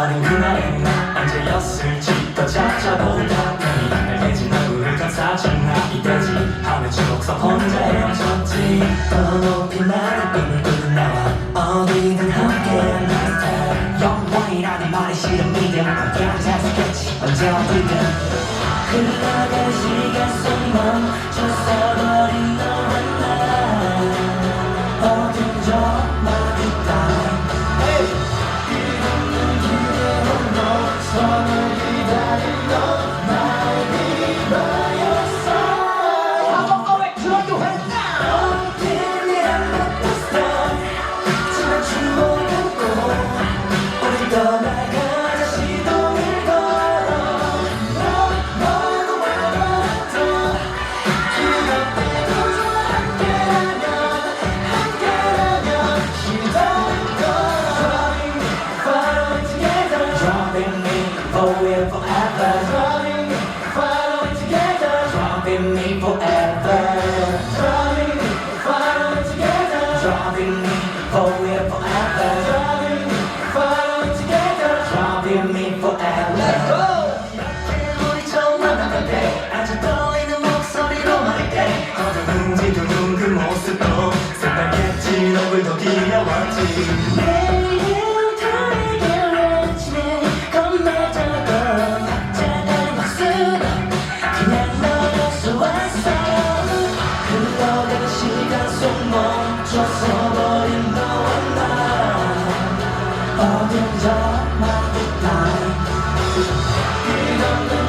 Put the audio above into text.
빠른 그날은 나. 언제였을지 더 찾아보다. 눈이 빨개진 얼굴을 감싸준 나이까지 하며 추억서 혼자 헤엄쳤지. 더 높이 나는 꿈을 꾸는 나와 어디든 함께한 나의 영원이라는 말이 싫은 믿음 함께 잘 쓰겠지. 언제 어디든 Oh, we're forever running, following together, driving me forever. Running, following together, driving me. Oh, we're forever running, following together, driving me forever. Let's go. 우리 처음 만났던 때 아주 떨리는 목소리로 말할게 어떤 움직임 그 모습도 새빨갛지 얼굴도 귀여웠지 어둠 저만의 나이 끝없는